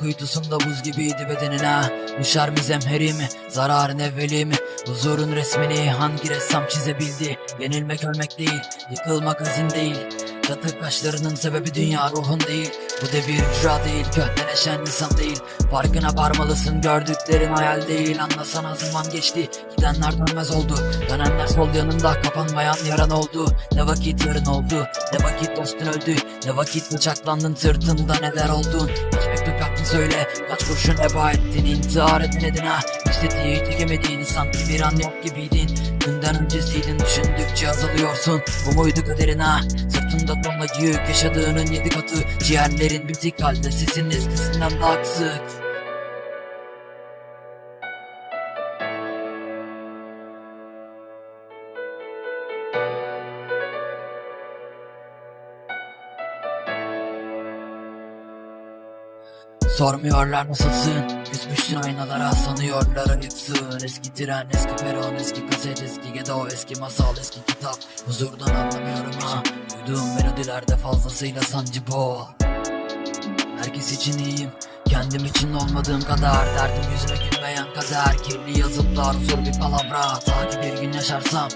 kuytusunda buz gibiydi bedenine Düşer mi zemheri mi zararın evveli mi Huzurun resmini hangi ressam çizebildi? Yenilmek ölmek değil yıkılmak hazin değil. Çatık kaşlarının sebebi dünya ruhun değil. Bu devir hücra değil köhneleşen insan değil. Farkına varmalısın gördüklerin hayal değil. Anlasana zaman geçti gidenler dönmez oldu. Dönenler sol yanında kapanmayan yaran oldu. Ne vakit yarın oldu ne vakit dostun öldü. Ne vakit bıçaklandın sırtında neler oldun Kaç mektup yaptın söyle. Kaç kurşun eba ettin intihar edin edin ha. İstediği tükemediğini sanki bir an yok gibiydin. Dünden öncesiydin düşündükçe azalıyorsun. Bu muydu kaderin ha? Sırtında tonla yük yaşadığının yedi katı. Ciğerlerin bitik halde sesin eskisinden daha kısık Sormuyorlar nasılsın Küsmüşsün aynalara sanıyorlar ayıpsın Eski tren eski peron eski kaset eski gedo Eski masal eski kitap. Huzurdan anlamıyorum ha. Duyduğum melodilerde fazlasıyla sancı bu. Herkes için iyiyim Kendim için olmadığım kadar. Derdim yüzüme gülmeyen kader Kirli yazıtlar huzur bir palavra. Ta ki bir gün yaşarsam